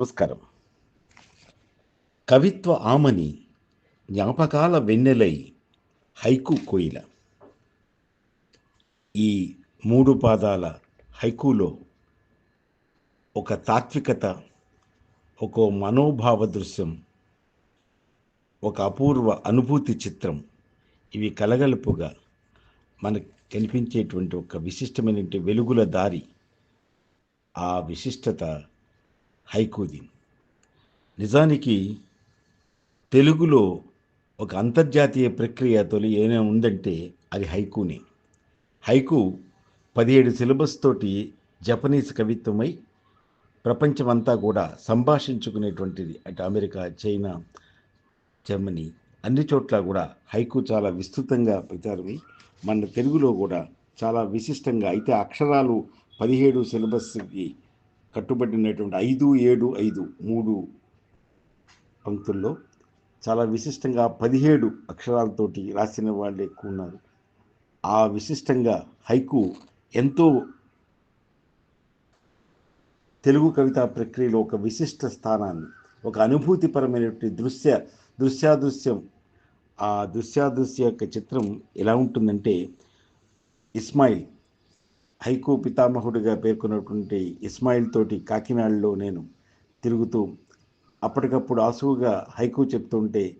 నమస్కారం. కవిత్వ ఆమని జ్ఞాపకాల వెన్నెలై హైకు కోయిల. ఈ మూడు పాదాల హైకులో ఒక తాత్వికత ఒక మనోభావ దృశ్యం ఒక అపూర్వ అనుభూతి చిత్రం ఇవి కలగలుపుగా మనకు కనిపించేటువంటి ఒక విశిష్టమైనటువంటి వెలుగుల దారి ఆ విశిష్టత హైకూది నిజానికి తెలుగులో ఒక అంతర్జాతీయ ప్రక్రియ తొలి ఏమైనా ఉందంటే అది హైకూనే. హైకు పదిహేడు సిలబస్ తోటి జపనీస్ కవిత్వమై ప్రపంచమంతా కూడా సంభాషించుకునేటువంటిది. అటు అమెరికా చైనా జర్మనీ అన్ని చోట్ల కూడా హైకు చాలా విస్తృతంగా ప్రచారమై మన తెలుగులో కూడా చాలా విశిష్టంగా అయితే అక్షరాలు పదిహేడు సిలబస్కి కట్టుబడినటువంటి ఐదు ఏడు ఐదు మూడు పంక్తుల్లో చాలా విశిష్టంగా పదిహేడు అక్షరాలతోటి రాసిన వాళ్ళు ఎక్కువ ఉన్నారు. ఆ విశిష్టంగా హైకు ఎంతో తెలుగు కవితా ప్రక్రియలో ఒక విశిష్ట స్థానాన్ని ఒక అనుభూతిపరమైనటువంటి దృశ్య దృశ్యాదృశ్యం ఆ దృశ్యాదృశ్య యొక్క చిత్రం ఎలా ఉంటుందంటే ఇస్మాయిల్ హైకు పితామహుడిగా పేర్కొన్నటువంటి ఇస్మాయిల్ తోటి కాకినాడలో నేను తిరుగుతూ అప్పటికప్పుడు ఆసువుగా హైకు చెప్తుంటే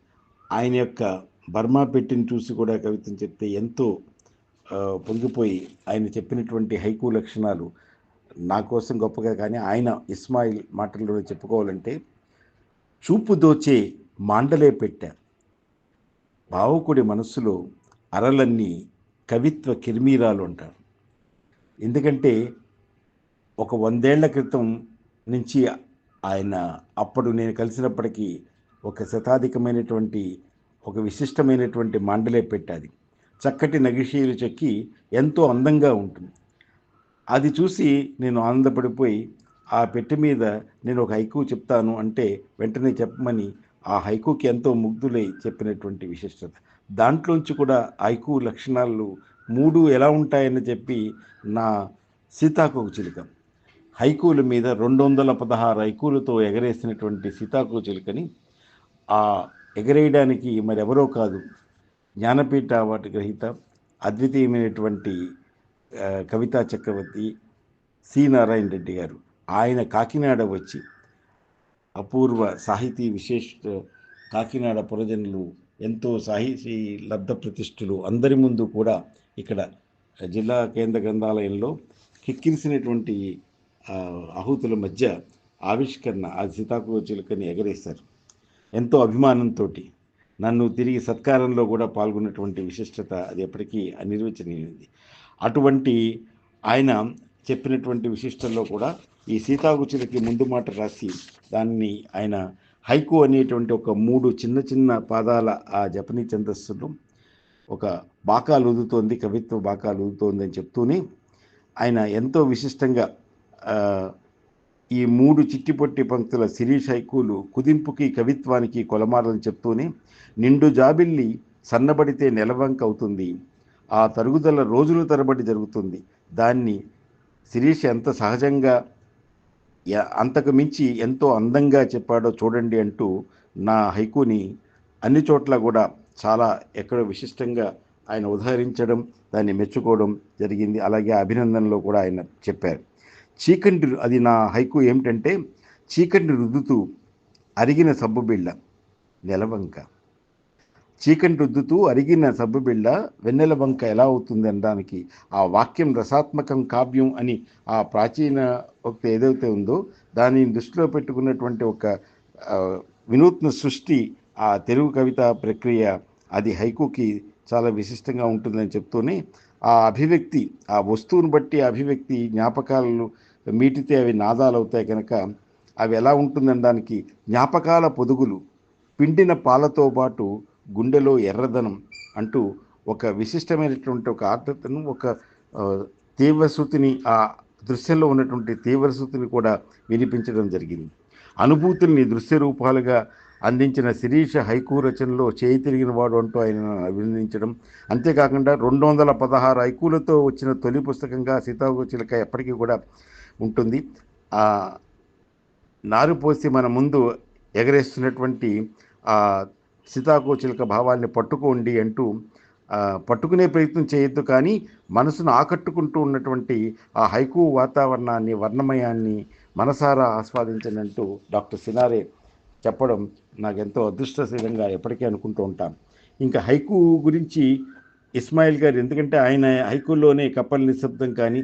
ఆయన యొక్క బర్మా పెట్టిని చూసి కూడా కవితను చెప్తే ఎంతో పొంగిపోయి ఆయన చెప్పినటువంటి హైకు లక్షణాలు నా కోసం గొప్పగా కానీ ఆయన ఇస్మాయిల్ మాటల్లో చెప్పుకోవాలంటే చూపు దోచే మాండలే పెట్టా. భావుకుడి మనస్సులో అరలన్నీ కవిత్వ కిర్మీరాలు అంటారు. ఎందుకంటే ఒక వందేళ్ళ క్రితం నుంచి ఆయన అప్పుడు నేను కలిసినప్పటికీ ఒక శతాధికమైనటువంటి ఒక విశిష్టమైనటువంటి మాండలే పెట్టాది. చక్కటి నగిషీలు చెక్కి ఎంతో అందంగా ఉంటుంది. అది చూసి నేను ఆనందపడిపోయి ఆ పెట్టె మీద నేను ఒక హైకు చెప్తాను అంటే వెంటనే చెప్పమని ఆ హైకుకి ఎంతో ముగ్ధులై చెప్పినటువంటి విశిష్టత. దాంట్లోంచి కూడా హైకు లక్షణాలు మూడు ఎలా ఉంటాయని చెప్పి నా సీతాకోక చిలుక. హైకూల మీద రెండు వందల పదహారు హైకూలతో ఎగరేసినటువంటి సీతాకోక చిలుకని ఆ ఎగరేయడానికి మరి ఎవరో కాదు. జ్ఞానపీఠ వాటి గ్రహీత అద్వితీయమైనటువంటి కవితా చక్రవర్తి సి నారాయణ రెడ్డి గారు. ఆయన కాకినాడ వచ్చి అపూర్వ సాహితీ విశేష కాకినాడ పురజనులు ఎంతో సాహితీ లబ్ధ ప్రతిష్ఠులు అందరి ముందు కూడా ఇక్కడ జిల్లా కేంద్ర గ్రంథాలయంలో కిక్కిరిసినటువంటి ఆహుతుల మధ్య ఆవిష్కరణ ఆ సీతాకు చిలుకని ఎగరేశారు. ఎంతో అభిమానంతో నన్ను తిరిగి సత్కారంలో కూడా పాల్గొన్నటువంటి విశిష్టత అది ఎప్పటికీ అనిర్వచనీయమైంది అటువంటి ఆయన చెప్పినటువంటి విశిష్టల్లో కూడా ఈ సీతాకుచులకి ముందు మాట రాసి దాన్ని ఆయన హైకు అనేటువంటి ఒక మూడు చిన్న చిన్న పాదాల ఆ జపనీ ఛందస్సులు ఒక బాకాలు ఊదుతోంది కవిత్వ బాకాలు ఊదుతోంది అని చెప్తూనే ఆయన ఎంతో విశిష్టంగా ఈ మూడు చిట్టిపొట్టి పంక్తుల శిరీష్ హైకూలు కుదింపుకి కవిత్వానికి కొలమాలని చెప్తూనే నిండు జాబిల్లి సన్నబడితే నెలవంక అవుతుంది. ఆ తరుగుదల రోజుల తరబడి జరుగుతుంది. దాన్ని శిరీష్ ఎంత సహజంగా అంతకు మించి ఎంతో అందంగా చెప్పాడో చూడండి అంటూ నా హైకుని అన్ని చోట్ల కూడా చాలా ఎక్కడో విశిష్టంగా ఆయన ఉదహరించడం దాన్ని మెచ్చుకోవడం జరిగింది. అలాగే అభినందనలో కూడా ఆయన చెప్పారు. చీకంటి అది నా హైకు ఏమిటంటే చీకంటి రుద్దుతూ అరిగిన సబ్బుబిళ్ళ నెలవంక చీకటి రుద్దుతూ అరిగిన సబ్బుబిళ్ళ వెన్నెల వంక ఎలా అవుతుంది అనడానికి ఆ వాక్యం రసాత్మకం కావ్యం అని ఆ ప్రాచీన ఒక ఏదైతే ఉందో దానిని దృష్టిలో పెట్టుకున్నటువంటి ఒక వినూత్న సృష్టి ఆ తెలుగు కవిత ప్రక్రియ అది హైకుకి చాలా విశిష్టంగా ఉంటుందని చెప్తూనే ఆ అభివ్యక్తి ఆ వస్తువును బట్టి అభివ్యక్తి జ్ఞాపకాలను మీటితే అవి నాదాలు అవుతాయి కనుక అవి ఎలా ఉంటుందనడానికి జ్ఞాపకాల పొదుగులు పిండిన పాలతో పాటు గుండెలో ఎర్రదనం అంటూ ఒక విశిష్టమైనటువంటి ఒక ఆర్ద్రతను ఒక తీవ్రశృతిని ఆ దృశ్యంలో ఉన్నటువంటి తీవ్రశృతిని కూడా వినిపించడం జరిగింది. అనుభూతుల్ని దృశ్య రూపాలుగా అందించిన శిరీష హైకూ రచనలో చేయి తిరిగిన వాడు అంటూ ఆయన అభినందించడం. అంతేకాకుండా రెండు వందల పదహారు హైకూలతో వచ్చిన తొలి పుస్తకంగా సీతాకు చిలక ఎప్పటికీ కూడా ఉంటుంది. నారు పోసి మన ముందు ఎగరేస్తున్నటువంటి సీతాకో చిలక భావాల్ని పట్టుకోండి అంటూ పట్టుకునే ప్రయత్నం చేయొద్దు కానీ మనసును ఆకట్టుకుంటూ ఉన్నటువంటి ఆ హైకూ వాతావరణాన్ని వర్ణమయాన్ని మనసారా ఆస్వాదించనంటూ డాక్టర్ సినారే చెప్పడం నాకు ఎంతో అదృష్టశీలంగా ఎప్పటికీ అనుకుంటూ ఉంటాను. ఇంకా హైకు గురించి ఇస్మాయిల్ గారు ఎందుకంటే ఆయన హైకుల్లోనే కప్పల నిశ్శబ్దం కానీ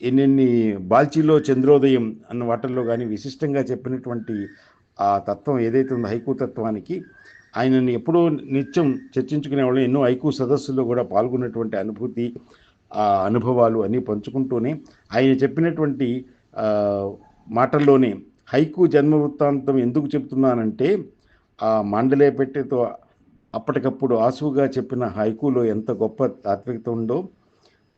ఎన్నెన్ని బాల్చీలో చంద్రోదయం అన్న వాటల్లో కానీ విశిష్టంగా చెప్పినటువంటి ఆ తత్వం ఏదైతే ఉందో హైకు తత్వానికి ఆయనని ఎప్పుడూ నిత్యం చర్చించుకునే వాళ్ళు. ఎన్నో హైకు సదస్సుల్లో కూడా పాల్గొన్నటువంటి అనుభూతి ఆ అనుభవాలు అన్నీ పంచుకుంటూనే ఆయన చెప్పినటువంటి మాటల్లోనే హైకు జన్మ వృత్తాంతం ఎందుకు చెప్తున్నానంటే ఆ మాండలే పెట్టెతో అప్పటికప్పుడు ఆసువుగా చెప్పిన హైకులో ఎంత గొప్ప తాత్వికత ఉందో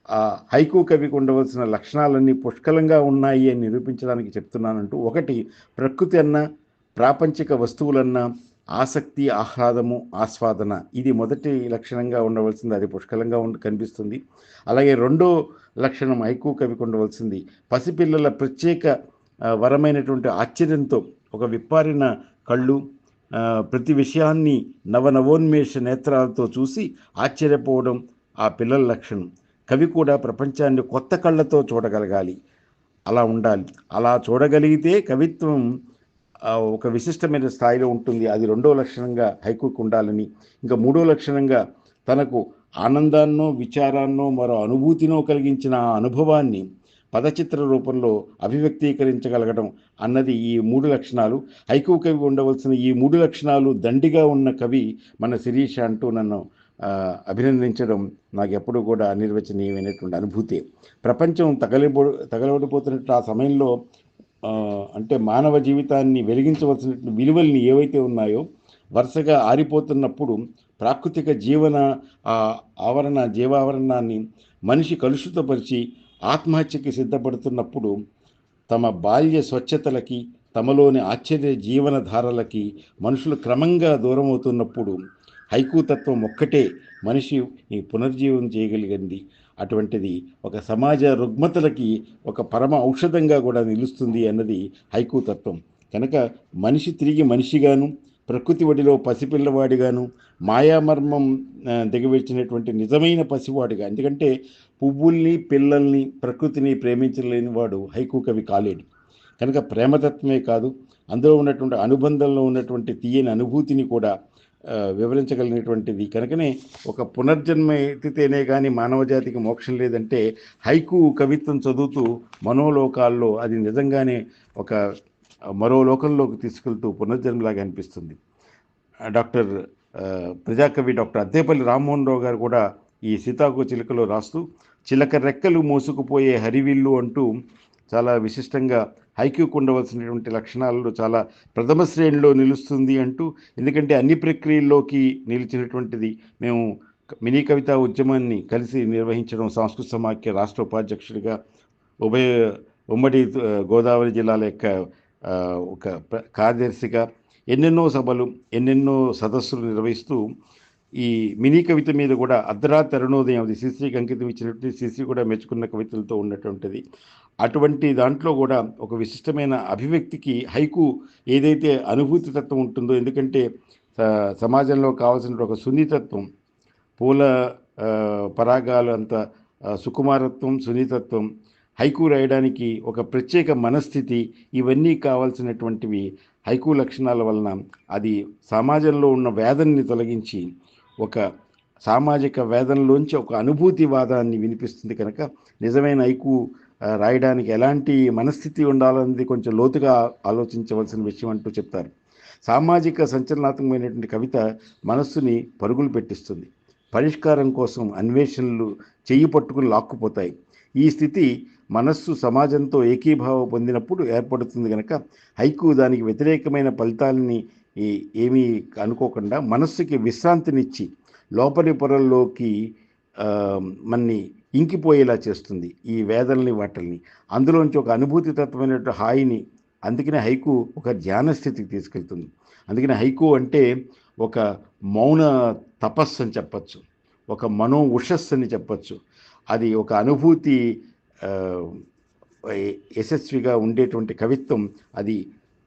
ఆ హైకు కవికి ఉండవలసిన లక్షణాలన్నీ పుష్కలంగా ఉన్నాయి అని నిరూపించడానికి చెప్తున్నానంటూ ఒకటి ప్రకృతి అన్న ప్రాపంచిక వస్తువులన్న ఆసక్తి ఆహ్లాదము ఆస్వాదన. ఇది మొదటి లక్షణంగా ఉండవలసింది అది పుష్కలంగా ఉండి కనిపిస్తుంది. అలాగే రెండో లక్షణం హైకు కవికి ఉండవలసింది పసిపిల్లల ప్రత్యేక వరమైనటువంటి ఆశ్చర్యంతో ఒక విప్పారిన కళ్ళు ప్రతి విషయాన్ని నవనవోన్మేష నేత్రాలతో చూసి ఆశ్చర్యపోవడం ఆ పిల్లల లక్షణం. కవి కూడా ప్రపంచాన్ని కొత్త కళ్ళతో చూడగలగాలి. అలా ఉండాలి. అలా చూడగలిగితే కవిత్వం ఒక విశిష్టమైన స్థాయిలో ఉంటుంది. అది రెండో లక్షణంగా హైకుకు ఉండాలని ఇంకా మూడో లక్షణంగా తనకు ఆనందాన్నో విచారాన్నో మరో అనుభూతినో కలిగించిన ఆ అనుభవాన్ని పదచిత్ర రూపంలో అభివ్యక్తీకరించగలగడం అన్నది ఈ మూడు లక్షణాలు. హైకు కవి ఉండవలసిన ఈ మూడు లక్షణాలు దండిగా ఉన్న కవి మన శిరీష అంటూ నన్ను అభినందించడం నాకు ఎప్పుడూ కూడా అనిర్వచనీయమైనటువంటి అనుభూతి. ప్రపంచం తగలిబో తగలబడిపోతున్నట్టు ఆ సమయంలో అంటే మానవ జీవితాన్ని వెలిగించవలసినటువంటి విలువల్ని ఏవైతే ఉన్నాయో వరుసగా ఆరిపోతున్నప్పుడు ప్రాకృతిక జీవన ఆ ఆవరణ జీవావరణాన్ని మనిషి కలుషితపరిచి ఆత్మహత్యకి సిద్ధపడుతున్నప్పుడు తమ బాల్య స్వచ్ఛతలకి తమలోని ఆశ్చర్య జీవనధారలకి మనుషులు క్రమంగా దూరం అవుతున్నప్పుడు హైకూతత్వం ఒక్కటే మనిషి ఈ పునర్జీవం చేయగలిగింది. అటువంటిది ఒక సమాజ రుగ్మతలకి ఒక పరమ ఔషధంగా కూడా నిలుస్తుంది అన్నది హైకూతత్వం కనుక మనిషి తిరిగి మనిషిగాను ప్రకృతి ఒడిలో పసిపిల్లవాడిగాను మాయామర్మం దిగవేర్చినటువంటి నిజమైన పసివాడిగా ఎందుకంటే పువ్వుల్ని పిల్లల్ని ప్రకృతిని ప్రేమించలేని వాడు హైకు కవి కాలేడు. కనుక ప్రేమతత్వమే కాదు అందులో ఉన్నటువంటి అనుబంధంలో ఉన్నటువంటి తీయని అనుభూతిని కూడా వివరించగలిగినటువంటిది. కనుకనే ఒక పునర్జన్మ ఎత్తితేనే కానీ మానవజాతికి మోక్షం లేదంటే హైకు కవిత్వం చదువుతూ మనోలోకాల్లో అది నిజంగానే ఒక మరో లోకంలోకి తీసుకెళ్తూ పునర్జన్మలాగా అనిపిస్తుంది. డాక్టర్ ప్రజాకవి డాక్టర్ అద్దేపల్లి రామ్మోహన్ రావు గారు కూడా ఈ సీతాకు చిలుకలో రాస్తూ చిలక రెక్కలు మోసుకుపోయే హరివిల్లు అంటూ చాలా విశిష్టంగా హైక్యూకు ఉండవలసినటువంటి లక్షణాలను చాలా ప్రథమ శ్రేణిలో నిలుస్తుంది అంటూ ఎందుకంటే అన్ని ప్రక్రియల్లోకి నిలిచినటువంటిది మేము మినీ కవితా ఉద్యమాన్ని కలిసి నిర్వహించడం సంస్కృత సమాఖ్య రాష్ట్ర ఉపాధ్యక్షుడిగా ఉభయ ఉమ్మడి గోదావరి జిల్లాల యొక్క ఒక కార్యదర్శిగా ఎన్నెన్నో సభలు ఎన్నెన్నో సదస్సులు నిర్వహిస్తూ ఈ మినీ కవిత మీద కూడా అర్ధరాత్రి అరుణోదయం అది శ్రీశ్రీకి అంకితం ఇచ్చినట్టు శ్రీశ్రీ కూడా మెచ్చుకున్న కవితలతో ఉన్నటువంటిది. అటువంటి దాంట్లో కూడా ఒక విశిష్టమైన అభివ్యక్తికి హైకు ఏదైతే అనుభూతి తత్వం ఉంటుందో ఎందుకంటే సమాజంలో కావాల్సిన ఒక సున్నితత్వం పూల పరాగాలు అంత సుకుమారత్వం సున్నితత్వం హైకు రాయడానికి ఒక ప్రత్యేక మనస్థితి ఇవన్నీ కావాల్సినటువంటివి హైకు లక్షణాల వలన అది సమాజంలో ఉన్న వేదనని తొలగించి ఒక సామాజిక వేదనలోంచి ఒక అనుభూతి వాదాన్ని వినిపిస్తుంది కనుక నిజమైన హైకు రాయడానికి ఎలాంటి మనస్థితి ఉండాలన్నది కొంచెం లోతుగా ఆలోచించవలసిన విషయం అంటూ చెప్తారు. సామాజిక సంచలనాత్మకమైనటువంటి కవిత మనస్సుని పరుగులు పెట్టిస్తుంది. పరిష్కారం కోసం అన్వేషణలు చెయ్యి పట్టుకుని లాక్కుపోతాయి. ఈ స్థితి మనస్సు సమాజంతో ఏకీభావం పొందినప్పుడు ఏర్పడుతుంది కనుక హైకు దానికి వ్యతిరేకమైన ఫలితాలని ఏమీ అనుకోకుండా మనస్సుకి విశ్రాంతినిచ్చి లోపలి పొరల్లోకి మన్ని ఇంకిపోయేలా చేస్తుంది ఈ వేదనని వాటిల్ని. అందులోంచి ఒక అనుభూతి తత్వమైనటువంటి హాయిని అందుకనే హైకు ఒక ధ్యాన స్థితికి తీసుకెళ్తుంది. అందుకని హైకు అంటే ఒక మౌన తపస్సు అని చెప్పచ్చు ఒక మనో ఉషస్సు అని చెప్పచ్చు. అది ఒక అనుభూతి యశస్విగా ఉండేటువంటి కవిత్వం అది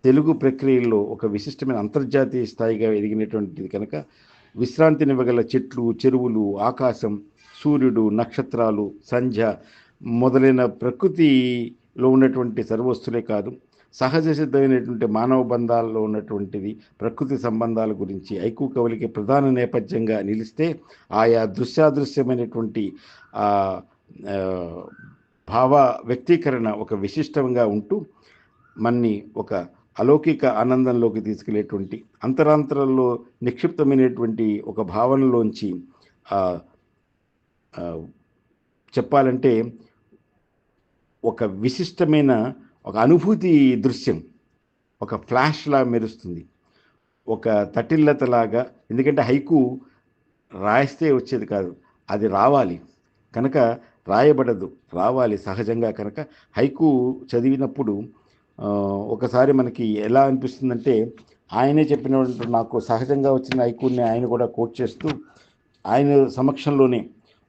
తెలుగు ప్రక్రియల్లో ఒక విశిష్టమైన అంతర్జాతీయ స్థాయిగా ఎదిగినటువంటిది కనుక విశ్రాంతినివ్వగల చెట్లు చెరువులు ఆకాశం సూర్యుడు నక్షత్రాలు సంధ్య మొదలైన ప్రకృతిలో ఉన్నటువంటి సర్వస్తులే కాదు సహజ సిద్ధమైనటువంటి మానవ బంధాల్లో ఉన్నటువంటిది ప్రకృతి సంబంధాల గురించి ఐకు కవులకి ప్రధాన నేపథ్యంగా నిలిస్తే ఆయా దృశ్యాదృశ్యమైనటువంటి భావ వ్యక్తీకరణ ఒక విశిష్టంగా ఉంటూ మన్ని ఒక అలౌకిక ఆనందంలోకి తీసుకెళ్ళేటువంటి అంతరాంతరంలో నిక్షిప్తమైనటువంటి ఒక భావనలోంచి చెప్పాలంటే ఒక విశిష్టమైన ఒక అనుభూతి దృశ్యం ఒక ఫ్లాష్లా మెరుస్తుంది. ఒక తటిల్లతలాగా ఎందుకంటే హైకు రాయిస్తే వచ్చేది కాదు అది రావాలి. కనుక రాయబడదు రావాలి సహజంగా కనుక. హైకు చదివినప్పుడు ఒకసారి మనకి ఎలా అనిపిస్తుందంటే ఆయనే చెప్పినటువంటి నాకు సహజంగా వచ్చిన హైకుని ఆయన కూడా కోట్ చేస్తూ ఆయన సమక్షంలోనే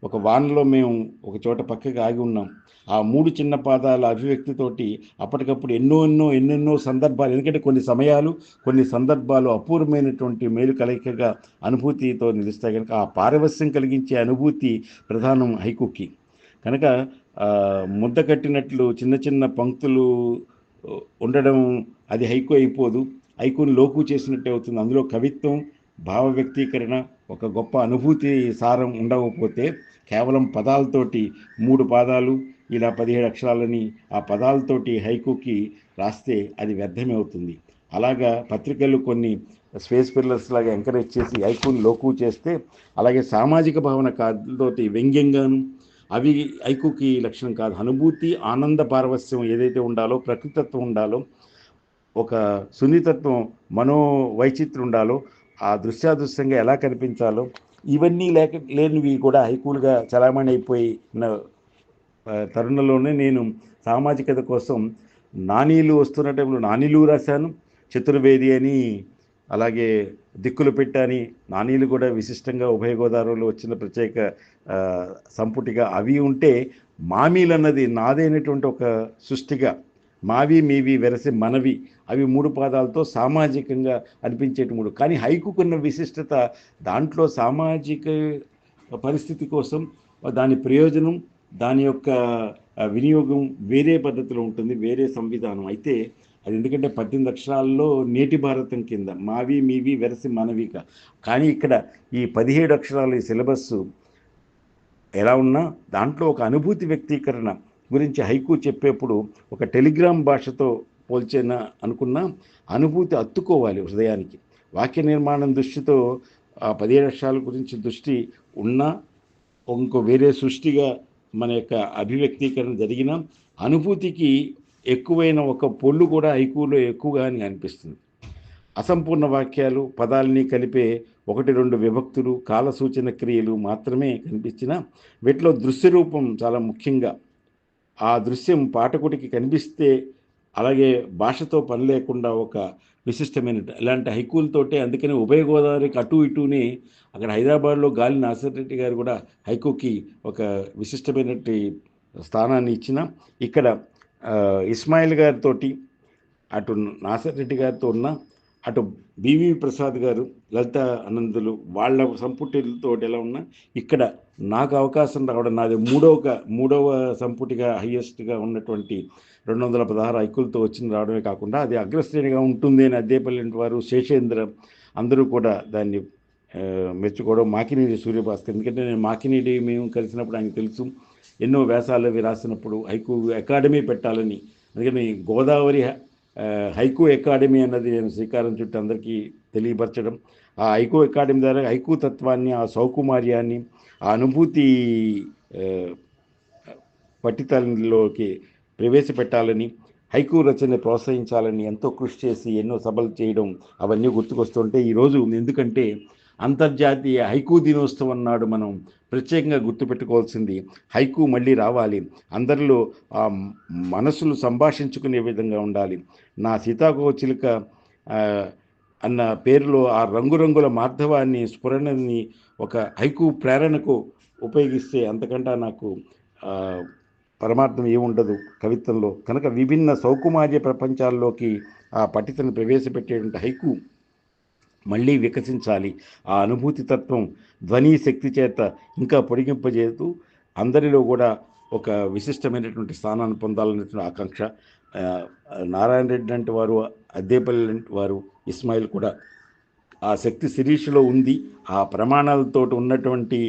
ఒక వానలో మేము ఒక చోట పక్కకి ఆగి ఉన్నాం. ఆ మూడు చిన్న పాదాల అభివ్యక్తితోటి అప్పటికప్పుడు ఎన్నో ఎన్నో ఎన్నెన్నో సందర్భాలు ఎందుకంటే కొన్ని సమయాలు కొన్ని సందర్భాలు అపూర్వమైనటువంటి మేలు కలయికగా అనుభూతితో నిలుస్తాయి కనుక ఆ పారవస్యం కలిగించే అనుభూతి ప్రధానం హైకుకి కనుక ముద్ద కట్టినట్లు చిన్న చిన్న పంక్తులు ఉండడం అది హైకు అయిపోదు. హైకుని లోకు చేసినట్టే అవుతుంది. అందులో కవిత్వం భావ వ్యక్తీకరణ ఒక గొప్ప అనుభూతి సారం ఉండకపోతే కేవలం పదాలతోటి మూడు పాదాలు ఇలా పదిహేడు అక్షరాలని ఆ పదాలతోటి హైకుకి రాస్తే అది వ్యర్థమే అవుతుంది. అలాగా పత్రికలు కొన్ని స్పేస్ పిల్లర్స్ లాగా ఎంకరేజ్ చేసి హైకుని లోకు చేస్తే అలాగే సామాజిక భావన కాదుతోటి వ్యంగ్యంగాను అవి ఐకుకి లక్షణం కాదు. అనుభూతి ఆనంద పారవస్యం ఏదైతే ఉండాలో ప్రకృతత్వం ఉండాలో ఒక సున్నితత్వం మనో వైచిత్రం ఉండాలో ఆ దృశ్యాదృశ్యంగా ఎలా కనిపించాలో ఇవన్నీ లేక లేనివి కూడా హైకూలుగా చలామణి అయిపోయిన తరుణంలోనే నేను సామాజికత కోసం నానీలు వస్తున్న టైంలో నానీలు రాశాను. చతుర్వేది అని అలాగే దిక్కులు పెట్టని నానీలు కూడా విశిష్టంగా ఉభయ గోదావరిలో వచ్చిన ప్రత్యేక సంపుటిగా అవి ఉంటే మామీలు అన్నది నాదైనటువంటి ఒక సృష్టిగా మావి మీవి వెరసి మనవి అవి మూడు పాదాలతో సామాజికంగా అనిపించేటి మూడు. కానీ హైకుకున్న విశిష్టత దాంట్లో సామాజిక పరిస్థితి కోసం దాని ప్రయోజనం దాని యొక్క వినియోగం వేరే పద్ధతిలో ఉంటుంది వేరే సంవిధానం. అయితే అది ఎందుకంటే పద్దెనిమిది అక్షరాల్లో నేటి భారతం కింద మావి మీవి వెరసి మనవిక కానీ ఇక్కడ ఈ పదిహేడు అక్షరాల ఈ సిలబస్ ఎలా ఉన్నా దాంట్లో ఒక అనుభూతి వ్యక్తీకరణ గురించి హైకు చెప్పేప్పుడు ఒక టెలిగ్రామ్ భాషతో పోల్చేనా అనుకున్న అనుభూతి అత్తుకోవాలి హృదయానికి. వాక్య నిర్మాణం దృష్టితో ఆ పదిహేడు అక్షరాల గురించి దృష్టి ఉన్నా ఇంకో వేరే సృష్టిగా మన యొక్క అభివ్యక్తీకరణ జరిగిన అనుభూతికి ఎక్కువైన ఒక పొల్లు కూడా హైకులో ఎక్కువగా అని అనిపిస్తుంది. అసంపూర్ణ వాక్యాలు పదాలని కలిపే ఒకటి రెండు విభక్తులు కాల సూచన క్రియలు మాత్రమే కనిపించిన వీటిలో దృశ్య రూపం చాలా ముఖ్యంగా. ఆ దృశ్యం పాఠకుడికి కనిపిస్తే అలాగే భాషతో పని లేకుండా ఒక విశిష్టమైన ఇలాంటి హైకూలతోటే అందుకనే ఉభయ గోదావరికి అటు ఇటుని అక్కడ హైదరాబాద్లో గాలి నాసిరెడ్డి గారు కూడా హైకోకి ఒక విశిష్టమైనటువంటి స్థానాన్ని ఇచ్చిన ఇక్కడ ఇస్మాయిల్ గారితోటి అటు నాసర్ రెడ్డి గారితో ఉన్న అటు బివి ప్రసాద్ గారు లలిత అనందులు వాళ్ళ సంపుటితో ఎలా ఉన్నా ఇక్కడ నాకు అవకాశం రావడం నాది మూడవ మూడవ సంపుటిగా హయ్యెస్ట్గా ఉన్నటువంటి రెండు వందల పదహారు ఐకులతో వచ్చిన రావడమే కాకుండా అది అగ్రశ్రేణిగా ఉంటుంది అని అద్దేపల్లి వారు శేషేంద్ర అందరూ కూడా దాన్ని మెచ్చుకోవడం మాకినీడి సూర్యభాస్కర్. ఎందుకంటే నేను మాకినీడి మేము కలిసినప్పుడు ఆయనకు తెలుసు. ఎన్నో వ్యాసాలు అవి రాసినప్పుడు హైకు అకాడమీ పెట్టాలని. అందుకని గోదావరి హైకు అకాడమీ అన్నది నేను శ్రీకారం చుట్టూ అందరికీ తెలియపరచడం. ఆ హైకు అకాడమీ ద్వారా హైకు తత్వాన్ని ఆ సౌకుమార్యాన్ని ఆ అనుభూతి ఆ, ప్రవేశపెట్టాలని హైకు రచన ప్రోత్సహించాలని ఎంతో కృషి చేసి ఎన్నో సభలు చేయడం అవన్నీ గుర్తుకొస్తుంటే ఈరోజు ఎందుకంటే అంతర్జాతీయ హైకూ దినోత్సవం నాడు మనం ప్రత్యేకంగా గుర్తుపెట్టుకోవాల్సింది హైకు మళ్ళీ రావాలి. అందరిలో ఆ మనసులు సంభాషించుకునే విధంగా ఉండాలి. నా సీతాకో చిలుక అన్న పేరులో ఆ రంగురంగుల మార్ధవాన్ని స్ఫురణని ఒక హైకు ప్రేరణకు ఉపయోగిస్తే అంతకంటే నాకు పరమార్థం ఏముండదు కవిత్వంలో. కనుక విభిన్న సౌకుమార్య ప్రపంచాల్లోకి ఆ పఠితను ప్రవేశపెట్టేటువంటి హైకు మళ్ళీ వికసించాలి. ఆ అనుభూతి తత్వం ధ్వని శక్తి చేత ఇంకా పొడిగింపజేస్తూ అందరిలో కూడా ఒక విశిష్టమైనటువంటి స్థానాన్ని పొందాలనేటువంటి ఆకాంక్ష. నారాయణ రెడ్డి లాంటి వారు అద్దేపల్లి లాంటి వారు ఇస్మాయిల్ కూడా ఆ శక్తి శిరీషలో ఉంది. ఆ ప్రమాణాలతో ఉన్నటువంటి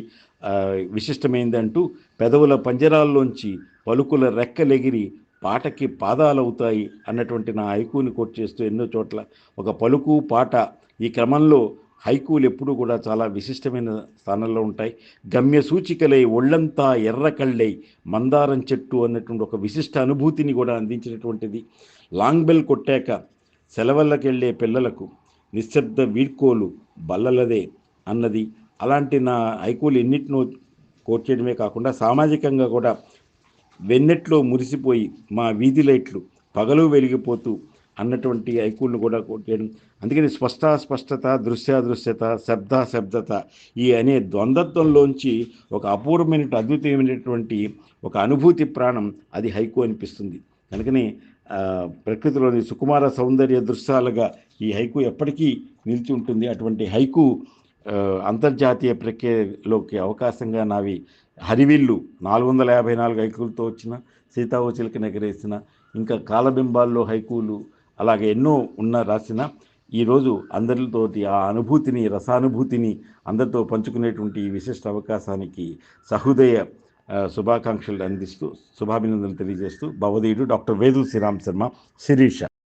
విశిష్టమైందంటూ విశిష్టమైంది అంటూ పెదవుల పంజరాల్లోంచి పలుకుల రెక్కలెగిరి పాటకి పాదాలవుతాయి అన్నటువంటి నా హైకూని కోట్ చేస్తూ ఎన్నో చోట్ల ఒక పలుకు పాట ఈ క్రమంలో హైకూలు ఎప్పుడూ కూడా చాలా విశిష్టమైన స్థానంలో ఉంటాయి. గమ్య సూచికలై ఒళ్ళంతా ఎర్ర కళ్ళై మందారం చెట్టు అన్నటువంటి ఒక విశిష్ట అనుభూతిని కూడా అందించినటువంటిది. లాంగ్ బెల్ కొట్టాక సెలవులకెళ్ళే పిల్లలకు నిశ్శబ్ద వీడ్కోలు బల్లలదే అన్నది. అలాంటి నా హైకూలు ఎన్నిటినో కోట్ చేయడమే కాకుండా సామాజికంగా కూడా వెన్నెట్లో మురిసిపోయి మా వీధి లైట్లు పగలు వెలిగిపోతూ అన్నటువంటి ఐక్యులను కూడా కోట్ చేయడం. అందుకని స్పష్ట స్పష్టత దృశ్యాదృశ్యత శబ్ద శబ్దత ఈ అనే ద్వంద్వత్వంలోంచి ఒక అపూర్వమైన అద్వితీయమైనటువంటి ఒక అనుభూతి ప్రాణం అది హైకు అనిపిస్తుంది. కనుకనే ప్రకృతిలోని సుకుమార సౌందర్య దృశ్యాలుగా ఈ హైకు ఎప్పటికీ నిలిచి ఉంటుంది. అటువంటి హైకు అంతర్జాతీయ ప్రక్రియలోకి అవకాశంగా నావి హరివిల్లు నాలుగు వందల యాభై నాలుగు హైకులతో వచ్చిన సీతావచిలక నెగరేసిన ఇంకా కాలబింబాల్లో హైకూలు అలాగే ఎన్నో ఉన్న రాసిన ఈరోజు అందరితోటి ఆ అనుభూతిని రసానుభూతిని అందరితో పంచుకునేటువంటి ఈ విశిష్ట అవకాశానికి సహృదయ శుభాకాంక్షలు అందిస్తూ శుభాభినందనలు తెలియజేస్తూ భవదీయుడు డాక్టర్ వేదు శ్రీరామ్ శర్మ శిరీష.